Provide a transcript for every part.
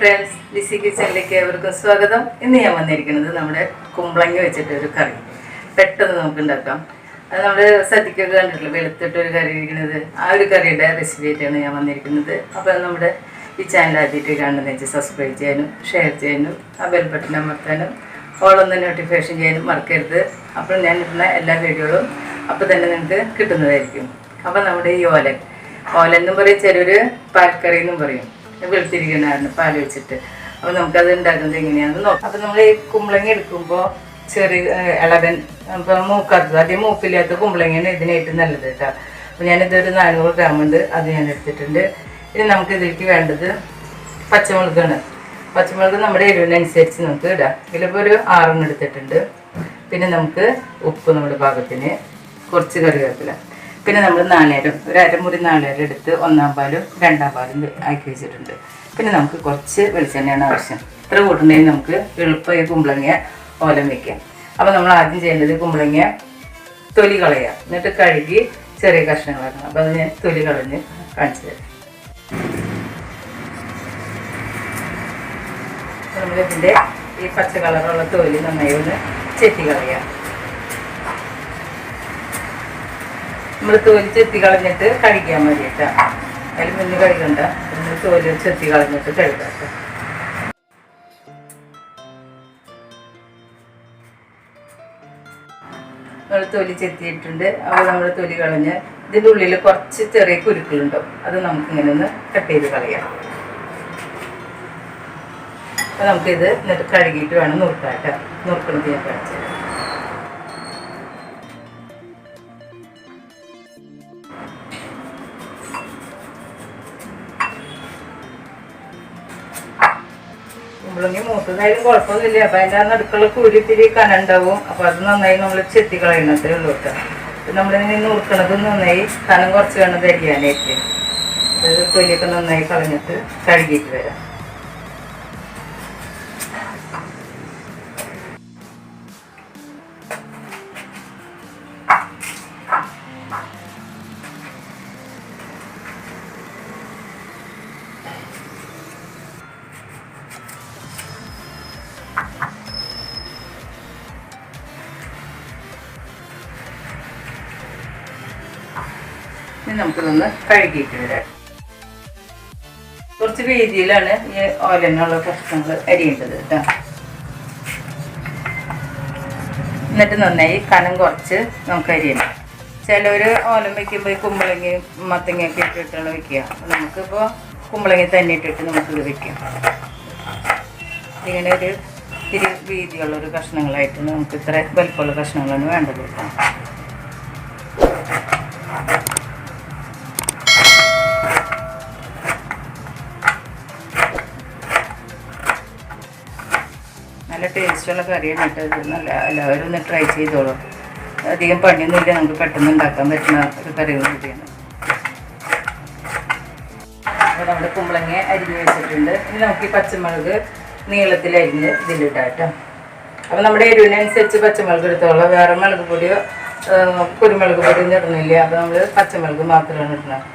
Friends Lissy കിച്ചണിലേക്ക് ഏവർക്കും സ്വാഗതം. ഇന്ന് ഞാൻ വന്നിരിക്കുന്നത് നമ്മുടെ കുമ്പളങ്ങ വെച്ചിട്ട് ഒരു കറി. പെട്ടെന്ന് നമുക്ക് ഉണ്ടാക്കാം. അത് നമ്മൾ സദ്യക്കൊക്കെ കണ്ടിട്ടില്ല? വെളുത്തിട്ട് ഒരു കറി ഇരിക്കുന്നത്. ആ ഒരു കറിയുടെ റെസിപ്പി ആയിട്ടാണ് ഞാൻ വന്നിരിക്കുന്നത്. അപ്പോൾ നമ്മുടെ ഈ ചാനൽ ആദ്യമായിട്ട് കാണുന്ന വെച്ച് സബ്സ്ക്രൈബ് ചെയ്യാനും ഷെയർ ചെയ്യാനും ആ ബെൽ ബട്ടൺ അമർത്താനും ഓളൊന്ന് നോട്ടിഫിക്കേഷൻ ചെയ്യാനും മറക്കരുത്. അപ്പോൾ ഞാൻ ഇടുന്ന എല്ലാ വീഡിയോകളും അപ്പോൾ തന്നെ നിങ്ങൾക്ക് കിട്ടുന്നതായിരിക്കും. അപ്പോൾ നമ്മുടെ ഈ ഓലൻ. ഓലൻ എന്നും പറയും ചിലര് പാൽക്കറി എന്നും പറയും. വെളുത്തിരിക്കണായിരുന്നു പാൽ വെച്ചിട്ട്. അപ്പോൾ നമുക്കത് ഉണ്ടാക്കുന്നത് എങ്ങനെയാണെന്ന് നോക്കാം. അപ്പോൾ നമ്മൾ ഈ കുമ്പളങ്ങ എടുക്കുമ്പോൾ ചെറിയ ഇളവൻ ഇപ്പം മൂക്കാത്തത്. അധികം മൂക്കില്ലാത്ത കുമ്പളങ്ങയാണ് ഇതിനായിട്ട് നല്ലത് കേട്ടോ. അപ്പോൾ ഞാനിതൊരു നാനൂറ് ഗ്രാം ഉണ്ട് അത് ഞാൻ എടുത്തിട്ടുണ്ട്. ഇനി നമുക്ക് ഇതിലേക്ക് വേണ്ടത് പച്ചമുളകാണ്. പച്ചമുളക് നമ്മുടെ എരിവിനനുസരിച്ച് നമുക്ക് ഇടാം. ഇതിലിപ്പോൾ ഒരു ആറെണ്ണം എടുത്തിട്ടുണ്ട്. പിന്നെ നമുക്ക് ഉപ്പ് നമ്മുടെ പാകത്തിന് കുറച്ച് കറിവേപ്പില. പിന്നെ നമ്മൾ നാളേരം ഒരു അരമുറി നാളേരം എടുത്ത് ഒന്നാം പാലും രണ്ടാം പാലും ആക്കി വെച്ചിട്ടുണ്ട്. പിന്നെ നമുക്ക് കുറച്ച് വെളിച്ചെണ്ണയാണ് ആവശ്യം. ഇത്ര കൂട്ടുണ്ടെങ്കിൽ നമുക്ക് എളുപ്പമായി കുമ്പളങ്ങ ഓലം വെക്കാം. അപ്പോൾ നമ്മൾ ആദ്യം ചെയ്യേണ്ടത് കുമ്പളങ്ങ തൊലി കളയുക എന്നിട്ട് കഴുകി ചെറിയ കഷ്ണങ്ങളാക്കണം. അപ്പോൾ അത് ഞാൻ തൊലി കളഞ്ഞ് കാണിച്ചു തരാം. നമ്മളിതിന്റെ ഈ പച്ച കളറുള്ള തൊലി നന്നായി ഒന്ന് ചെത്തി കളയുക നമ്മൾ തോൽ ചെത്തി കളഞ്ഞിട്ട് കഴിക്കാൻ മതി കേട്ടോ. അതിൽ മുന്നിൽ കഴുകണ്ട. നമ്മൾ തോൽ ചെത്തി കളഞ്ഞിട്ട് കഴുകാം നമ്മൾ തൊലി ചെത്തിയിട്ടുണ്ട്. അപ്പോൾ നമ്മൾ തൊലി കളഞ്ഞ് ഇതിന്റെ ഉള്ളിൽ കുറച്ച് ചെറിയ കുരുക്കളുണ്ടാവും. അത് നമുക്കിങ്ങനെ ഒന്ന് കട്ട് ചെയ്ത് കളയാം. അപ്പോൾ നമുക്കിത് എന്നിട്ട് കഴുകിയിട്ട് വേണം നുറുക്കാട്ടോ നുറുക്കണത് ഞാൻ കാണിച്ചു തരാം കുമ്പളങ്ങി മൂത്തതായാലും കുഴപ്പമൊന്നുമില്ല. അപ്പം അതിന്റെ നടുക്കുള്ള കുരുത്തിരി കനുണ്ടാവും. അപ്പം അത് നന്നായി നമ്മൾ ചെത്തി കളയണതേ ഉള്ളൂ കേട്ടോ. നമ്മളിങ്ങനെ നുറുക്കണത് നന്നായി കനം കുറച്ച് വേണം അത് തൊലിയൊക്കെ നന്നായി കളഞ്ഞിട്ട് കഴുകിയിട്ട് വരാം. ഇനി നമുക്കിതൊന്ന് കഴുകിയിട്ട് വരാം. കുറച്ച് വീതിയിലാണ് ഈ ഓലനുള്ള കഷ്ണങ്ങൾ അരിയേണ്ടത് കേട്ടോ. എന്നിട്ട് നന്നായി കനം കുറച്ച് നമുക്ക് അരിയണം. ചിലവർ ഓലം വെക്കുമ്പോൾ ഈ കുമ്പളങ്ങയും മത്തങ്ങയൊക്കെ ഇട്ടിട്ടാണ് അപ്പോൾ നമുക്കിപ്പോൾ കുമ്പളങ്ങ തന്നെ ഇട്ടിട്ട് നമുക്കിത് വെക്കാം. ഇങ്ങനെ ഒരു ഇത്തിരി വീതിയുള്ളൊരു കഷ്ണങ്ങളായിട്ട് നമുക്ക് ഇത്ര വലിപ്പമുള്ള കഷ്ണങ്ങളാണ് വേണ്ടത് കേട്ടോ. നല്ല ടേസ്റ്റുള്ള കറിയാണ് കേട്ടോ ഇത്. നല്ല എല്ലാവരും ഒന്ന് ട്രൈ ചെയ്തോളൂ. അധികം പണിയൊന്നുമില്ല നമുക്ക് പെട്ടെന്ന് ഉണ്ടാക്കാൻ പറ്റുന്ന ഒരു കറി കൂടിയാണ്. അപ്പോൾ നമ്മുടെ കുമ്പളങ്ങ അരിഞ്ഞ് വെച്ചിട്ടുണ്ട്. ഇനി നമുക്ക് ഈ പച്ചമുളക് നീളത്തിൽ അരിഞ്ഞ് ഇതിലിട്ടാം കേട്ടോ. അപ്പോൾ നമ്മുടെ എരിവിനനുസരിച്ച് പച്ചമുളക് എടുത്തോളാം. വേറെ മുളക് പൊടിയോ കുരുമുളക് പൊടിയോ ഒന്നും ഇടുന്നില്ല അപ്പോൾ നമ്മൾ പച്ചമുളക് മാത്രമാണ് ഇടുന്നത്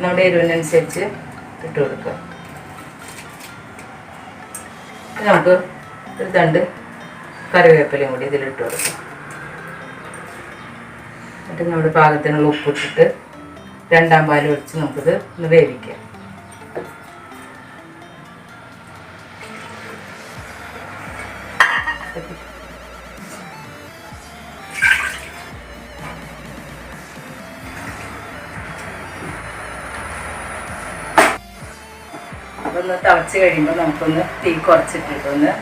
നമ്മുടെ എരിവിനനുസരിച്ച് ഇട്ട് കൊടുക്കുക നമുക്ക് ഒരു തണ്ട് കറിവേപ്പിലയും കൂടി ഇതിലിട്ട് കൊടുക്കാം. എന്നിട്ട് നമ്മുടെ പാകത്തിനുള്ള ഉപ്പിട്ടിട്ട് രണ്ടാം പാൽ ഒഴിച്ച് നമുക്കിത് ഒന്ന് വേവിക്കാം. അതൊന്ന് തിളച്ച് കഴിയുമ്പോൾ നമുക്കൊന്ന് തീ കുറച്ചിട്ടിട്ട് ഒന്ന്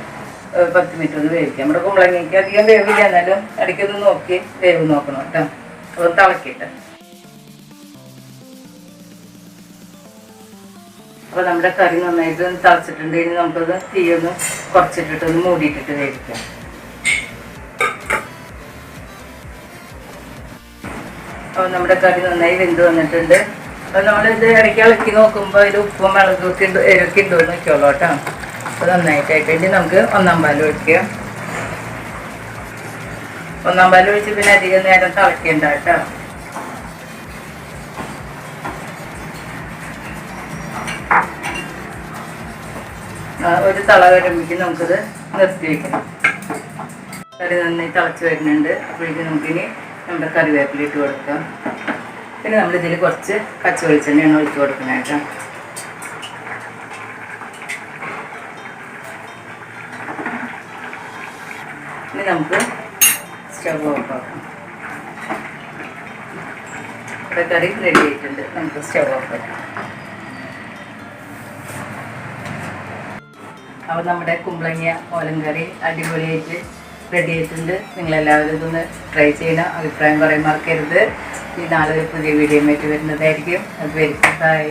ഒരു പത്ത് മിനിറ്റ് ഒന്ന് വേവിക്കാം. നമ്മുടെ കുമ്പളങ്ങയ്ക്ക് അധികം വേവില്ല എന്നാലും ഇടയ്ക്കൊന്ന് നോക്കി വേവ് നോക്കണം കേട്ടോ. അതൊന്ന് തിളക്കിയിട്ട്. അപ്പോൾ നമ്മുടെ കറി നന്നായിട്ട് തിളച്ചിട്ടുണ്ട്. ഇനി നമുക്കത് തീ ഒന്ന് കുറച്ചിട്ടിട്ട് ഒന്ന് മൂടിയിട്ടിട്ട് വേവിക്കാം. അപ്പോൾ നമ്മുടെ കറി നന്നായി വെന്ത് വന്നിട്ടുണ്ട്. നമ്മളിത് ഇടയ്ക്ക് ഇളക്കി നോക്കുമ്പോൾ അതിൽ ഉപ്പും മുളകും ഒക്കെ ഉണ്ടോ എന്ന് നോക്കിയോളൂ കേട്ടോ. അപ്പോൾ നന്നായിട്ടായിട്ട് നമുക്ക് ഒന്നാം പാൽ ഒഴിക്കുക ഒന്നാം പാൽ ഒഴിച്ച് പിന്നെ അധികം നേരം തിളക്കേണ്ട കേട്ടോ. ഒരു തള വരുമ്പോഴേക്കും നമുക്കത് നിർത്തി വയ്ക്കണം കറി നന്നായി തിളച്ച് വരുന്നുണ്ട്. അപ്പോഴേക്കും നമുക്കിനി നമ്മുടെ കറിവേപ്പില ഇട്ട് കൊടുക്കാം. പിന്നെ നമ്മൾ ഇതിൽ കുറച്ച് പച്ച വെളിച്ചെണ്ണയാണ് ഒഴിച്ച് കൊടുക്കണം കേട്ടോ. ഇനി നമുക്ക് സ്റ്റവ് ഓഫ് ആക്കാം. ഇവിടെ കറി റെഡി ആയിട്ടുണ്ട്. നമുക്ക് സ്റ്റവ് ഓഫ് ആക്കാം. അപ്പോൾ നമ്മുടെ കുമ്പളങ്ങ ഓലം കറി അടിപൊളിയായിട്ട് റെഡി ആയിട്ടുണ്ട്. നിങ്ങളെല്ലാവരും ഇതൊന്ന് ട്രൈ ചെയ്യണം അഭിപ്രായം പറയാൻ മറക്കരുത്. ഈ നാളെ ഒരു പുതിയ വീഡിയോ ആയിട്ട് വരുന്നതായിരിക്കും. അത് വരും ബൈ